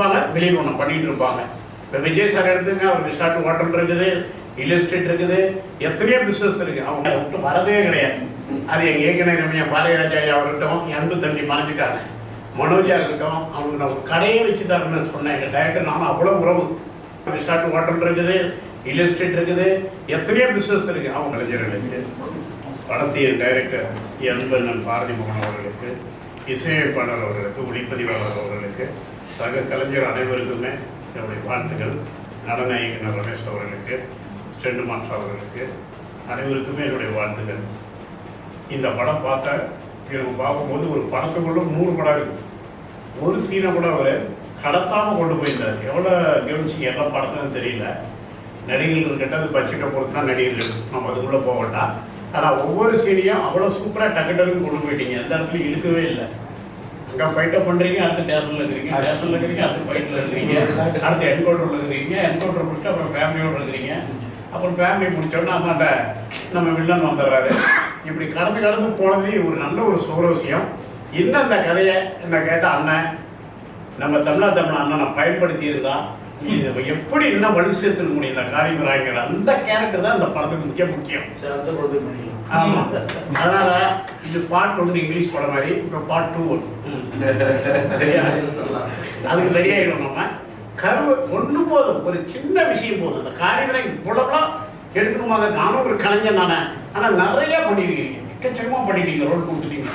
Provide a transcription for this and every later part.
இருப்பாங்க வெளியில் ஒன்று பண்ணிட்டு இருப்பாங்க. இப்போ விஜய் சார் எடுத்துங்க அவர் ரிசார்ட் ஹோட்டல் இருக்குது ரியல் எஸ்டேட் இருக்குது எத்தனையோ பிஸ்னஸ் இருக்குது அவங்க விட்டு வரதே கிடையாது. அது எங்கள் ஏற்கனவே ரம்யா பாரதிராஜா அவர்கிட்டும் இருக்கட்டும் அன்பு தம்பி மறைஞ்சிட்டாங்க. மனோஜா இருக்கட்டும் அவங்க நான் ஒரு கடையை வச்சு தரணும்னு சொன்னேன். எங்கள் டேரக்டர் நானும் அவ்வளோ உறவு. ரிசார்ட் ஹோட்டல் இருக்குது ரியல் எஸ்டேட் இருக்குது எத்தனையோ பிஸ்னஸ் இருக்குது அவங்க கலைஞர்களுக்கு படத்தின் டைரக்டர் அன்பண்ணன் பாரதி மோகன் அவர்களுக்கு இசையமைப்பாளர் அவர்களுக்கு ஒளிப்பதிவாளர் அவர்களுக்கு சக கலைஞர் அனைவருக்குமே என்னுடைய வாழ்த்துக்கள் நடன இயக்குனர் ரமேஷ் அவர்களுக்கு ஸ்டெண்டு மாஸ்டர் அவர்களுக்கு அனைவருக்குமே என்னுடைய வாழ்த்துக்கள் இந்த படம் பார்த்த எனக்கு பார்க்கும்போது ஒரு படத்துக்குள்ள நூறு படம் இருக்குது ஒரு சீனை கூட அவர் கடத்தாமல் கொண்டு போயிருந்தார். எவ்வளோ கவனிச்சு எல்லா படத்துன்னு தெரியல. நடிகர்கள் கிட்ட அது பட்ஜெட்டை பொறுத்து தான் நடிகர்கள் நம்ம அதுக்குள்ளே போக வேண்டாம். ஆனால் ஒவ்வொரு சீனையும் அவ்வளோ சூப்பராக டக்கு டக்குன்னு கொண்டு போயிட்டீங்க. எந்த இடத்துலையும் இழுக்கவே இல்லை. அங்கே ஃபைட்டை பண்ணுறீங்க அடுத்த டேஷனில் இருக்கிறீங்க ஸ்டேஷனில் இருக்கிறீங்க அடுத்த ஃபைட்டில் இருக்கிறீங்க அடுத்த என்கவுண்டரில் இருக்கிறீங்க என்கவுண்டர் முடிச்சுட்டு அப்புறம் ஃபேமிலியோடு இருக்கிறீங்க. அப்புறம் ஃபேமிலி முடிச்சோடனே அம்மாட்ட நம்ம வில்லன் வந்துடுறாரு. இப்படி கடந்து கடந்து போனது ஒரு நல்ல ஒரு சுவரோசியம் இன்னும் இந்த கதையை என்ன கேட்ட அண்ணன் நம்ம தமிழா தமிழ் அண்ணனை பயன்படுத்தி தான் இது எப்படி இன்னும் வலு சேர்த்துக்க முடியும் இந்த காரியங்களாங்கிற அந்த கேரக்டர் தான் இந்த படத்துக்கு முக்கிய முக்கியம். அடுத்த படத்துக்கு பண்ணிக்கலாம் ஆமா. அதனால இது பார்ட் ஒன்று இங்கிலீஷ் படம் மாதிரி இப்போ பார்ட் டூ ஒன்று சரியா? அதுக்கு ரெடி ஆகிடும் நம்ம. கருவு ஒன்று போதும். ஒரு சின்ன விஷயம் போதும். இந்த காரியங்களை இவ்வளவுலாம் எடுக்கணுமாங்க நானும் ஒரு கலைஞன் தானே. ஆனால் நிறைய பண்ணியிருக்கீங்க எக்கச்சக்கமாக பண்ணிட்டீங்க ரோல் கொடுத்துட்டீங்க.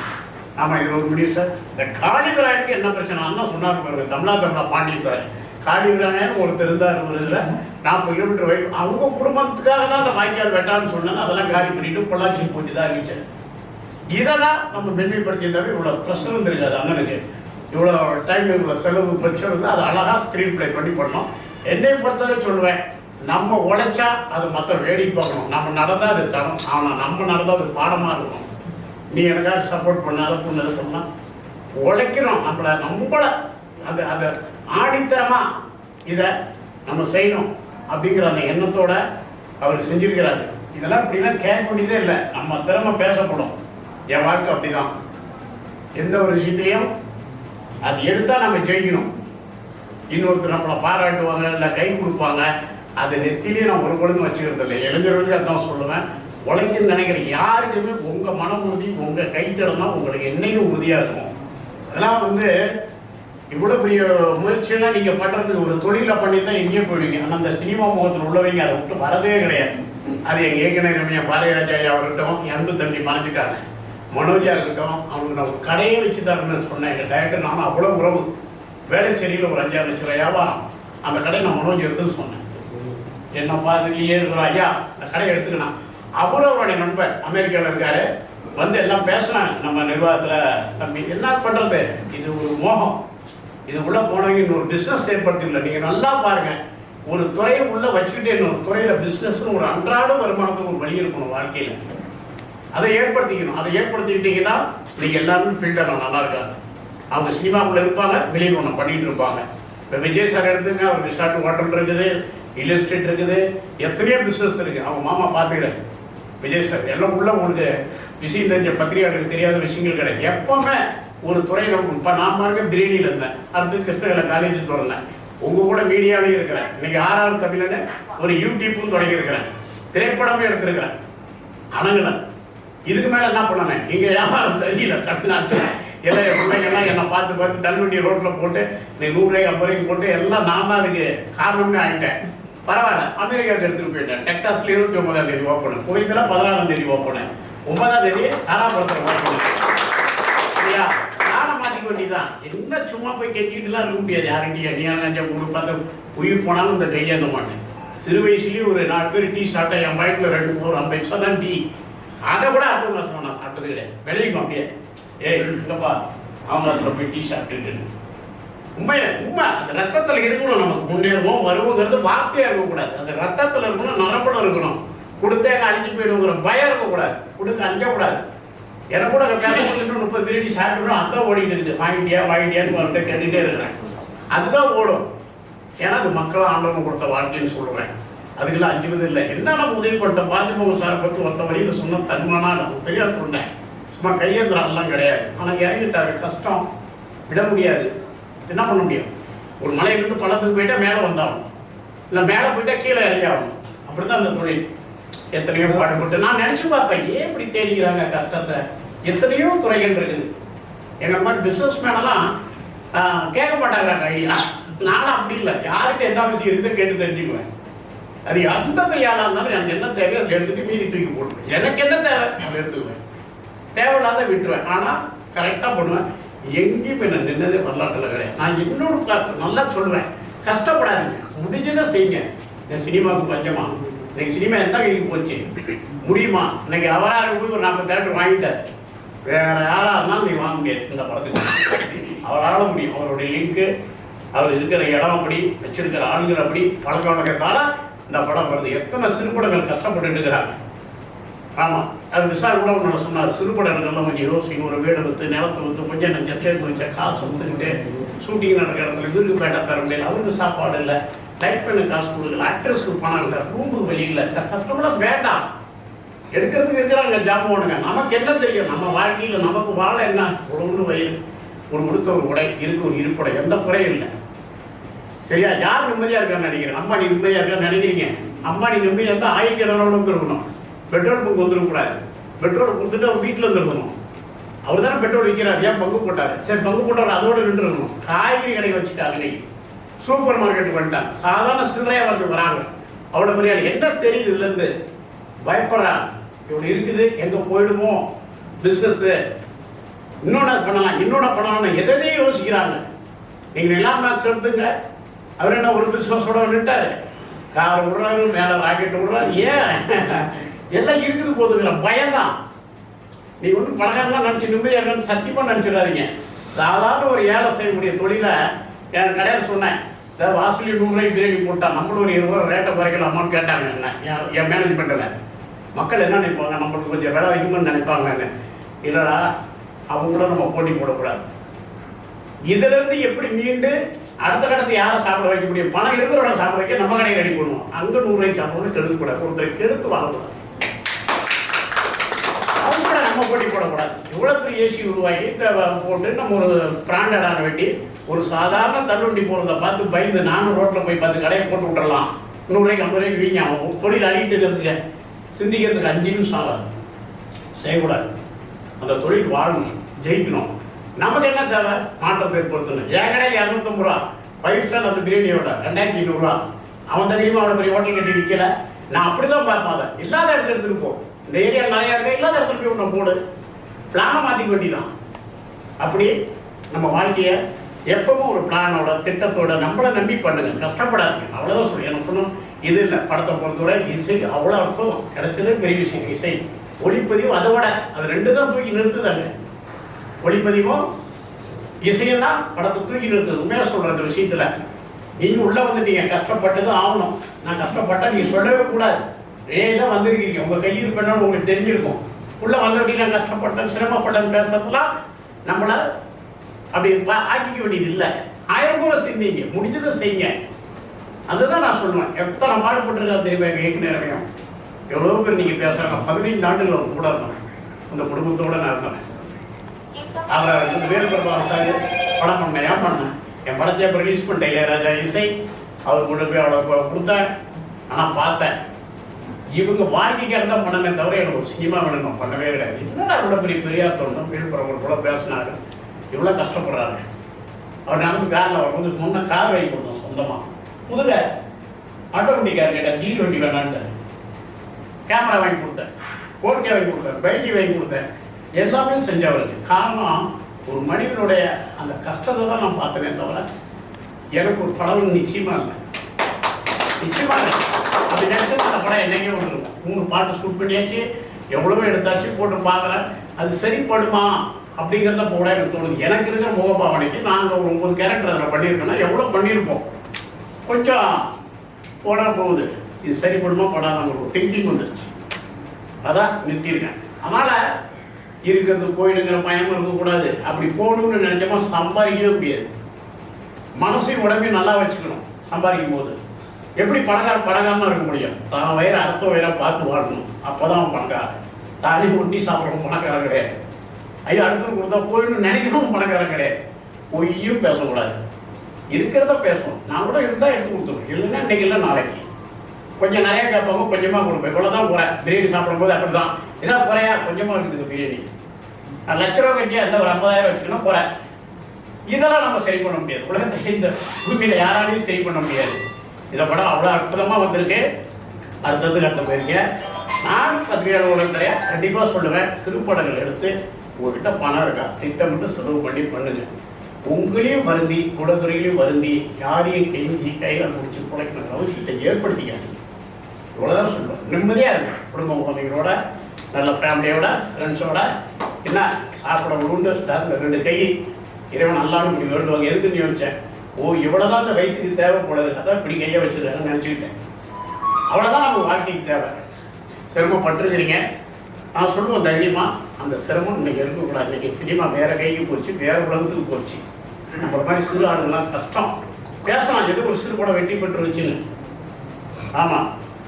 ஆமாம் இது ஒரு முடியும் சார் இந்த காளிவிராயனுக்கு என்ன பிரச்சனை? அண்ணா சொன்னார் பாருங்க. தமிழா தமிழா பாண்டிய சார் ஒருத்தர் இருந்தார் ஒரு இதில் நாற்பது கிலோமீட்டர் வயது அவங்க குடும்பத்துக்காக தான் அந்த வாய்க்கால் வெட்டான்னு சொன்னாங்க அதெல்லாம் காலி பண்ணிட்டு பொள்ளாச்சி போட்டு தான் அறிவிச்சேன் இதை தான் நம்ம மென்மைப்படுத்தியிருந்தாவே இவ்வளோ பிரச்சனை தெரியாது அண்ணனுக்கு இவ்வளோ டைம் இவ்வளோ செலவு பிரச்சனை வந்து அதை அழகாக ஸ்க்ரீன் ப்ளே பண்ணி பண்ணோம். என்னை பொறுத்தவரை சொல்லுவேன் நம்ம உழைச்சா அது மற்ற வேடிக்கை பார்க்கணும். நம்ம நடந்தால் அது தரம். ஆனால் நம்ம நடந்தால் அது பாடமாக இருக்கணும். நீ எனக்காக சப்போர்ட் பண்ண அதை பண்ண அதை உழைக்கிறோம். நம்மளை நம்மளை அது அதை ஆடித்தரமாக இதை நம்ம செய்யணும் அப்படிங்கிற அந்த எண்ணத்தோட அவர் செஞ்சிருக்கிறாரு. இதெல்லாம் அப்படின்னா கேட்க வேண்டியதே இல்லை. நம்ம திறமை பேசப்படும். என் வாழ்க்கை அப்படிதான். எந்த ஒரு விஷயத்தையும் அது எடுத்தால் நம்ம ஜெயிக்கணும். இன்னொருத்தர் நம்மளை பாராட்டுவாங்க இல்லை கை கொடுப்பாங்க. அது நெத்திலேயே நான் ஒரு பொழுது வச்சுக்கிறது இல்லை. இளைஞர்களுக்கு அதான் சொல்லுவேன். உழைக்குன்னு நினைக்கிற யாருக்குமே உங்கள் மன உறுதி உங்கள் கைத்தடம் தான் உங்களுக்கு என்னையும் உறுதியாக இருக்கும். அதெல்லாம் வந்து இவ்வளோ பெரிய முயற்சியெல்லாம் நீங்கள் பண்ணுறதுக்கு ஒரு தொழிலை பண்ணி தான் எங்கேயோ போயிடுவீங்க. ஆனால் அந்த சினிமா முகத்தில் உள்ளவங்க அதை விட்டு வரதே கிடையாது. அது எங்கள் ஏற்கனவே நம்ம என் பாரதிராஜா ஐயா என் அன்பு தம்பி மறைஞ்சிட்டாங்க. மனோஜா இருக்கட்டும் அவங்க நான் ஒரு கடையை வச்சு தரணும்னு சொன்னேன். எங்கள் டேரக்டர் நானும் அவ்வளோ உறவு. வேலைச்சேரியில் ஒரு அஞ்சாறு லட்சம் ரூபாய் வியாபாரம் அந்த கடையை நான் மனோஜ் எடுத்துன்னு சொன்னேன். என்ன இதுலயே இருக்கிறோம் ஐயா அந்த கடையை எடுத்துக்கணும் அவரும் அவருடைய நண்பர் அமெரிக்காவில் இருக்காரு. வந்து எல்லாம் பேசுனாங்க நம்ம நிர்வாகத்தில் தம்பி என்ன பண்ணுறது இது ஒரு மோகம். இது உள்ள போனவங்க இன்னொரு பிஸ்னஸ் ஏற்படுத்தியுள்ள. நீங்கள் நல்லா பாருங்க. ஒரு துறையை உள்ள வச்சுக்கிட்டே இன்னொரு துறையில் பிஸ்னஸ்னு ஒரு அன்றாட வருமானத்துக்கு ஒரு வழி இருக்கணும் வாழ்க்கையில். அதை ஏற்படுத்திக்கணும். அதை ஏற்படுத்திக்கிட்டீங்கன்னா நீங்கள் எல்லாருமே ஃபீல்டில் நல்லா இருக்காது. அவங்க சினிமாக்குள்ள இருப்பாங்க வெளியில் ஒன்று பண்ணிட்டு இருப்பாங்க. இப்போ விஜய் சார் எடுத்துங்க அவர் ரிசார்ட் ஹோட்டல் இருக்குது ரியல் எஸ்டேட் இருக்குது எத்தனையோ பிஸ்னஸ் இருக்குது அவங்க மாமா பார்த்துக்கிறாரு விஜய் சார் எல்லாம் உள்ள உங்களுக்கு விஷயம் தெரிஞ்ச பத்திரிகையாளருக்கு தெரியாத விஷயங்கள் கிடையாது. எப்பவுமே ஒரு துறையில் இப்போ நான் பாருங்க பிரியாணியில் இருந்தேன். அடுத்து கிருஷ்ணகிரி காலேஜ் திறந்தேன் உங்கள் கூட மீடியாவிலையும் இருக்கிறேன். இன்னைக்கு ஆறாவது தமிழன்னு ஒரு யூடியூப்பும் தொடங்கியிருக்கிறேன் திரைப்படமும் எடுத்திருக்கிறேன். அணுகலை இதுக்கு மேலே என்ன பண்ணனே இங்கே வியாபாரம் சரியில்லை. தமிழ்நாட்டில் எல்லாம் என் பிள்ளைங்கள்லாம் என்னை பார்த்து பார்த்து தள்ளுவண்டி ரோட்டில் போட்டு நீ நூறுரூவாய் ஐம்பது போட்டு எல்லாம் நான் தான் அதுக்கு காரணமே ஆகிட்டேன் பரவாயில்ல. அமெரிக்காவுக்கு எடுத்துகிட்டு போயிட்டேன். டெக்டாஸில் இருபத்தி ஒன்பதாம் தேதி ஓப்பனு குவைத்தில் பதினாறாம் தேதி ஓப்பனு ஒன்பதாம் தேதி தாராபுரத்தில் ஓப்பனு இல்லையா நானே மாற்றிக்க வேண்டியதான் என்ன சும்மா போய் கெஞ்சிக்கிட்டுலாம் இருக்க முடியாது. யாருக்கிட்டயா நீ நினைச்சா கூட பார்த்து உயிர் போனாலும் இந்த கையேந்த மாட்டேன். சிறு வயசுலேயும் ஒரு நாலு பேர் டீ சாப்பிட்டேன் என் பைக்கில் ரெண்டு மூணு ஐம்பது நிமிஷம் தான் டீ. அதை கூட அடுத்த மாதம் நான் சாப்பிட்டது கிடையாது. விளைவிக்கும் அப்படியே. ஏய் இல்லைப்பா ஆமராசில் போய் டீ சாப்பிட்டுட்டு உண்மையா? உண்மை. அந்த ரத்தத்தில் இருக்கணும் நமக்கு. முன்னேறுவோம் வருவோங்கிறது வார்த்தையாக இருக்கக்கூடாது. அந்த ரத்தத்தில் இருக்கணும் நரம்புல இருக்கணும். கொடுத்தேங்க அழிஞ்சு போயிடுங்கிற பயம் இருக்கக்கூடாது. கொடுக்க அஞ்சக்கூடாது. எனக்கு கூட அங்கே பேச வந்துட்டு முப்பது பிரியாணி சாப்பிட்டோம்னா அதுதான் ஓடிட்டு இருக்குது. வாங்கிட்டியா வாங்கிட்டியான்னு அவர்கிட்ட கேட்டுகிட்டே இருக்கிறேன். அதுதான் ஓடும். ஏன்னா அது மக்கள் ஆண்டவன் கொடுத்த வாழ்க்கைன்னு சொல்கிறேன் அதுக்கெல்லாம் அஞ்சுவது இல்லை. என்ன நம்ம உதவி பண்ணிட்டோம் பாஜக சாரை பற்றி ஒருத்த வழியில் சொன்ன தன்மானா நமக்கு தெரியாது சொன்னேன் சும்மா கையேந்திரம்லாம் கிடையாது. ஆனால் இறங்கிட்டாரு. கஷ்டம். விட முடியாது. என்ன பண்ண முடியும்? ஒரு மலையிலிருந்து பழத்துக்கு போயிட்டா மேலே வந்தாகணும். இல்லை மேலே போயிட்டா கீழே இறங்கி ஆகணும் அப்படி தான் அந்த தொழில். எத்தனையோ பாடுபட்டு நான் நினச்சி பார்ப்பேன் ஏன் இப்படி தேடிக்கிறாங்க கஷ்டத்தை? எத்தனையோ துறைகள் இருக்குது. எங்கள் மாதிரி பிஸ்னஸ் மேனெல்லாம் கேட்க மாட்டாங்கிறாங்க ஐடியா நானும் அப்படி இல்லை. யார்கிட்ட என்ன விஷயம் இருக்குது கேட்டு தெரிஞ்சுக்குவேன். அது எந்த பெரிய இருந்தாலும் எனக்கு என்ன தேவையோ அதை எடுத்துட்டு மீதி தூக்கி போட்டுருவேன். எனக்கு என்ன தேவை? அதை எடுத்துக்குவேன். தேவையில்லாத விட்டுருவேன். ஆனால் கரெக்டாக பண்ணுவேன். எங்கேயும் என்ன நான் நின்னதே வரலாற்றில் கிடையாது. நான் இன்னொரு பா- நல்லா சொல்லுவேன். கஷ்டப்படாதீங்க. முடிஞ்சதை செய்யுங்க. இந்த சினிமாவுக்கு பஞ்சமா இன்னைக்கு சினிமா எந்த கைக்கு போச்சு? முடியுமா? இன்னைக்கு அவராக போய் ஒரு நாற்பது தேட்டர் வாங்கிட்டார். வேற யாராக இருந்தாலும் நீ வாங்க முடியாது இந்த படத்துக்கு. அவரால் முடியும். அவருடைய லிங்க்கு அவர் இருக்கிற இடம் அப்படி வச்சிருக்கிற ஆளுங்கள் அப்படி பழக்க வழக்கத்தால் இந்த படம் வருது. எத்தனை சிறுபடங்கள் கஷ்டப்பட்டு இருக்கிறாங்க. ஆமாம் அது விசாரி கூட ஒன்று சொன்னார். சிறுபடங்கள்லாம் கொஞ்சம் யோசிங்க. ஒரு வீடு விற்று நிலத்தை விற்று கொஞ்சம் நஞ்சம் சேர்த்து வச்ச காசு வந்துக்கிட்டு ஷூட்டிங் நடக்கிற இடத்துல இவருக்கு பேட்டை தர முடியல. அவருக்கு சாப்பாடு இல்லை. லைட் பண்ண காசு கொடுக்கல. ஆக்டர்ஸ்க்கு பணம் இல்லை ரூமுக்கு வழி இல்லை இந்த கஷ்டமெல்லாம் வேண்டாம். எடுக்கிறதுக்கு இருக்கிறாங்க ஜாமம் ஓடுங்க. நமக்கு என்ன தெரியும்? நம்ம வாழ்க்கையில் நமக்கு வாழ என்ன? ஒரு ஒன்று வயிறு ஒரு உடுத்த ஒரு உடை இருக்கு ஒரு இருப்புடை. எந்த குறையும் இல்லை. சரியா? யார் நிம்மதியாக இருக்கான்னு நினைக்கிறேன் அம்பானி நிம்மதியாக இருக்கான்னு நினைக்கிறீங்க? அம்பானி நிம்மதியாக இருந்தால் ஆயிரத்தி இடனோட வந்துருக்கணும். பெட்ரோல் பங்கு வந்துடக்கூடாது பெட்ரோல் கொடுத்துட்டு அவர் வீட்டில் வந்துருக்கணும். அவர் தானே பெட்ரோல் விற்கிறார் ஏன் பங்கு போட்டாரு? சரி பங்கு போட்டவர் அதோட நின்றுருக்கணும். காய்கறி கடை வச்சுட்டாங்க இன்னைக்கு. சூப்பர் மார்க்கெட் வந்துட்டாங்க. சாதாரண சில்லறையாக வந்து வராங்க. அவ்வளோ பெரிய என்ன தெரியுது இதுலேருந்து பயப்படுறாங்க. இவ்வளோ இருக்குது எங்கே போயிடுமோ? பிஸ்னஸ்ஸு இன்னொன்று பண்ணலாம் இன்னொன்று பண்ணலாம்னு எதையும் யோசிக்கிறாங்க. நீங்கள் எல்லாம் மேக்ஸ் எடுத்துங்க. அவர் என்ன ஒரு பிஸ்னஸோட நின்ட்டாரு கார் விடுறாரு மேலே ராக்கெட் விடுறாரு. ஏன்? எல்லாம் இருக்குது போதுங்கிற பயம்தான். நீ ஒன்றும் பணக்காரலாம் நினச்சி நிம்மதியாக சத்தியமாக நினச்சிடாதீங்க. சாதாரண ஒரு ஏழை செய்யக்கூடிய தொழிலை என் கடையில் சொன்னேன். இந்த வாசலி நூறுரூவாய் பிரியாணி போட்டால் நம்மளும் ஒரு இருபது ரூபா ரேட்டை குறைக்கலாமான்னு கேட்டாங்க. என்ன என் என் மேனேஜ்மெண்ட்டில் மக்கள் என்ன நினைப்பாங்க? நம்மளுக்கு கொஞ்சம் விலை அதிகமாக நினைப்பாங்கன்னு. இல்லைடா அவங்க கூட நம்ம போட்டி போடக்கூடாது. இதுல இருந்து எப்படி மீண்டு அடுத்த கட்டத்தை யாரை சாப்பிட வைக்க முடியும்? பணம் இருக்கிறவங்க சாப்பிட வைக்க நம்ம கடையை ரெடி பண்ணுவோம். அங்கே நூறுரூவாய் சாப்பிடணும் கெடுக்க கூடாது ஒருத்தரை கெடுத்து வாழக்கூடாது அவங்க கூட நம்ம போட்டி போடக்கூடாது. இவ்வளோ பெரிய ஏசி உருவாக்கி போட்டு நம்ம ஒரு பிராண்டடான வெட்டி ஒரு சாதாரண தள்ளுவண்டி போகிறத பார்த்து பயந்து நானும் ரோட்டில் போய் பத்து கடையை போட்டு விட்டுறலாம். நூறுரூவாய்க்கு ஐம்பது ரூபாய்க்கு வீங்க. அவன் தொழில் அடிக்கிட்டு இருக்கிறதுக்கு சிந்திக்கிறதுக்கு அஞ்சு நிமிஷம் ஆகாது. செய்யக்கூடாது. அந்த தொழில் வாழணும் ஜெயிக்கணும். நமக்கு என்ன தேவை? மாற்றத்தை ஏற்படுத்தணும். என் கடையில் இரநூத்தம்பது ரூபா. ஃபைவ் ஸ்டார் அந்த பிரியாணியோட ரெண்டாயிரத்தி ஐநூறுரூவா அவன் தைரியமாக அவ்வளோ பெரிய ஹோட்டல் கட்டி விற்கல நான் அப்படி தான் பார்ப்பேன் அதை. இல்லாத இடத்துல எடுத்துகிட்டு போ. இந்த ஏரியா நிறையா இருக்கு. இல்லாத இடத்துல போய் உன்னை போடு. பிளானை மாற்றிக்க வேண்டியதான் அப்படி நம்ம வாழ்க்கையை எப்பவும் ஒரு பிளானோட திட்டத்தோட நம்மளை நம்பி பண்ணுங்க. கஷ்டப்படாதீங்க. அவ்வளோதான் சொல்லி. எனக்கு ஒன்றும் இது இல்லை. படத்தை பொறுத்தவரை இசை அவ்வளோ அற்புதம். கிடைச்சது பெரிய விஷயம். இசை. ஒளிப்பதிவு அதை விட அது ரெண்டு தான் தூக்கி நிறுத்துதாங்க. ஒளிப்பதிவும் இசையும் தான் படத்தை தூக்கி நிறுத்துது. உண்மையாக சொல்கிற அந்த விஷயத்தில். நீங்கள் உள்ளே வந்துட்டீங்க கஷ்டப்பட்டு தான் ஆகணும். நான் கஷ்டப்பட்டேன் நீங்கள் சொல்லவே கூடாது. ரேலாக வந்திருக்கீங்க. உங்கள் கையில் பண்ணணும் உங்களுக்கு தெரிஞ்சிருக்கும். உள்ளே வந்தபடி நான் கஷ்டப்பட்டேன் சிரமப்பட்டேன்னு பேசுறதுலாம் நம்மளை அப்படி ஆக்கிக்க வேண்டியது இல்லை. ஆயிரம் கூட செஞ்சீங்க முடிஞ்சதை செய்யுங்க. அதுதான் நான் சொல்லுவேன். எத்தனை பாடுபட்டுருக்காரு தெரியுமா? எங்கள் இயக்குநரையும் எவ்வளோ பேர் நீங்கள் பேசுகிறாங்க பதினைந்து ஆண்டுகள் அவர் கூட இருந்தேன் அந்த குடும்பத்தோடு நான் இருந்தேன். அவரை இந்த வேறு சார் படம் பண்ணேன். ஏன் பண்ணேன் என் படத்தை அப்போ ரிலீஸ் பண்ணிட்டேன். இளையராஜா இசை. அவர் கொண்டு போய் அவ்வளோ கொடுத்தேன். ஆனால் பார்த்தேன். இவங்க வாழ்க்கைக்காக தான் பண்ணனே தவிர எனக்கு ஒரு சினிமா வேணும். பண்ணவே கிடையாது. என்னடா இவ்வளோ பெரிய பெரியார் தோணும் விழுப்புரம் கூட பேசினாரு. இவ்வளோ கஷ்டப்படுறாரு. அவர் நடந்து காரில் வரும்போது முன்னே கார் வாங்கி கொடுத்தோம் சொந்தமாக புதுக ஆட்டோமேட்டிக் கார் கேட்டால் கீர் வண்டி வேணான்ட்டு. கேமரா வாங்கி கொடுத்தேன். கோர்க்கை வாங்கி கொடுத்தேன் பைட்டி வாங்கி கொடுத்தேன். எல்லாமே செஞ்சவருக்கு. காரணம் ஒரு மனிதனுடைய அந்த கஷ்டத்தை தான் நான் பார்த்தேனே தவிர எனக்கு ஒரு படம் நிச்சயமா இல்லை. நிச்சயமா இல்லை. அப்படி நினச்சது அந்த படம் என்னைக்கே ஒன்று மூணு பாட்டு ஷூட் பண்ணியாச்சு. எவ்வளவோ எடுத்தாச்சு போட்டு பார்க்குறேன். அது சரிப்படுமா? அப்படிங்கிறத போட எனக்கு தோணுது எனக்கு இருக்கிற முகபாவனைக்கு நாங்கள் ஒரு ஒன்பது கேரக்டர் அதில் பண்ணியிருக்கோம்னா எவ்வளோ பண்ணியிருப்போம்? கொஞ்சம் போட போகுது. இது சரிப்படுமா படாத ஒரு திங்கிங் வந்துருச்சு. அதான் நிறுத்தியிருக்கேன். அதனால் இருக்கிறது போயிடுங்கிற பயமும் இருக்கக்கூடாது. அப்படி போகணும்னு நினைச்சோமா சம்பாதிக்கவே முடியாது. மனசையும் உடம்பையும் நல்லா வச்சுக்கணும் சம்பாதிக்கும் போது. எப்படி பணக்கார பணக்காரனா இருக்க முடியும்? தான் வயிறு அடுத்த வயிறாக பார்த்து வாழணும். அப்போ தான் அவன் பணக்காரன் தானே ஒண்டி சாப்பிடணும் பணக்காரன் கிடையாது. ஐயோ அடுத்து கொடுத்தா போயிடணும் நினைக்கவும் பணக்காரன் கிடையாது. பொய்யும் பேசக்கூடாது. இருக்கிறத பேசணும். நான் கூட இருந்தால் எடுத்து கொடுத்துருவேன். இல்லைன்னா இன்னைக்கு இல்லை நாளைக்கு. கொஞ்சம் நிறையா கேட்பாங்க கொஞ்சமாக கொடுப்பேன். இவ்வளோ தான் போகிறேன் பிரியாணி சாப்பிடும்போது அப்படி தான் இதான் குறையா கொஞ்சமாக இருக்குது பிரியாணி. நான் லட்ச ரூபா கட்டியா இருந்தால் ஒரு ஐம்பதாயிரம் வச்சுக்கணும் போகிறேன் இதெல்லாம் நம்ம சரி பண்ண முடியாது. உலகத்தில் இந்த பூமியில் யாராலையும் சரி பண்ண முடியாது. இதை படம் அவ்வளோ அற்புதமாக வந்திருக்கு. அடுத்தது கட்ட போயிருக்கேன். நான் பத்திரிகையாளர் உலகத்துறைய கண்டிப்பாக சொல்லுவேன். சிறு படங்கள் எடுத்து உங்ககிட்ட பணம் இருக்கா? திட்டமிட்டு செலவு பண்ணி பண்ணுங்க. உங்களையும் வருந்தி குலத்துறையிலையும் வருந்தி யாரையும் கெஞ்சி கையில் முடிச்சு பிழைக்கணும் அவசியத்தை ஏற்படுத்திக்காதீங்க. இவ்வளோதான் சொல்லுவோம் நிம்மதியாக இருக்கும் குடும்ப குழந்தைகளோட நல்ல ஃபேமிலியோட ஃப்ரெண்ட்ஸோட என்ன சாப்பிட உண்டு இந்த ரெண்டு கை. இறைவன் நல்லான்னு இப்படி வேண்டுவாங்க. எதுக்குன்னு யோசிச்சேன் ஓ இவ்வளோதான் அந்த வயிற்றுக்கு தேவைப்படுது அதான் இப்படி கையை வச்சிருக்காங்கன்னு நினச்சிக்கிட்டேன். அவ்வளோதான் நமக்கு வாழ்க்கைக்கு தேவை. சிரமப்பட்டுருக்கிறீங்க. நான் சொல்லுவேன் தைரியமாக அந்த சிரமம் இன்னைக்கு இருக்கக்கூடாது. இன்னைக்கு சினிமா வேற கைக்கு போச்சு வேற உலகத்துக்கு போச்சு. நம்மள மாதிரி சிறு ஆளுங்களாம் கஷ்டம். பேசலாம் எது ஒரு சிறு படம் வெற்றி பெற்றுருச்சுன்னு. ஆமாம்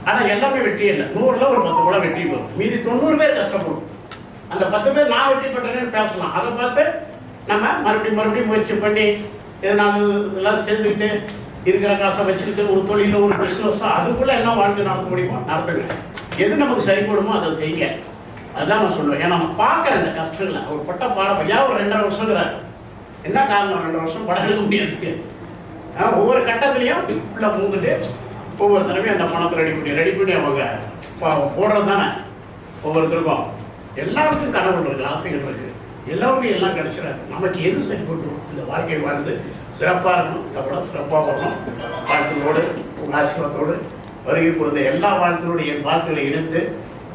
ஆனால் எல்லாமே வெற்றி இல்லை. நூறில் ஒரு பத்து படம் வெற்றி பெறும் மீதி தொண்ணூறு பேர் கஷ்டப்படும். அந்த பத்து பேர் நான் வெற்றி பெற்றேன்னு பேசலாம். அதை பார்த்து நம்ம மறுபடியும் மறுபடியும் முயற்சி பண்ணி இதனால் இதெல்லாம் சேர்ந்துக்கிட்டு இருக்கிற காசை வச்சுக்கிட்டு ஒரு தொழிலோ ஒரு பிஸ்னஸோ அதுக்குள்ளே என்ன வாழ்க்கை நடத்த முடியுமோ நடத்துங்க எது நமக்கு சரிப்படுமோ அதை செய்யுங்க. அதுதான் நான் சொல்லுவேன். ஏன்னா நம்ம பார்க்குற இந்த கஷ்டங்களை ஒரு பட்ட பாடம் ஐயா ஒரு ரெண்டரை வருஷங்கிறார். என்ன காரணம்? ரெண்டு வருஷம் படம் எழுத முடியறதுக்கு. ஒவ்வொரு கட்டத்துலையும் உள்ள மூந்துட்டு ஒவ்வொரு தடவையும் அந்த பணத்தை ரெடி பண்ணி ரெடி பண்ணி அவங்க போடுறது தானே. ஒவ்வொருத்தருக்கும். எல்லாருக்கும் கடவுள் இருக்கு ஆசைகள் இருக்கு. எல்லாருக்கும் எல்லாம் கிடைச்சிடாது. நமக்கு எது சரிபட்டுரும் இந்த வாழ்க்கையை வாழ்ந்து சிறப்பாக இருக்கணும் இந்த படம் சிறப்பாக வரணும். வாழ்த்துக்களோடு உங்க ஆசீர்வாதத்தோடு வருகை பொருந்த எல்லா வாழ்த்தோடு என் வாழ்த்துக்களை இணைத்து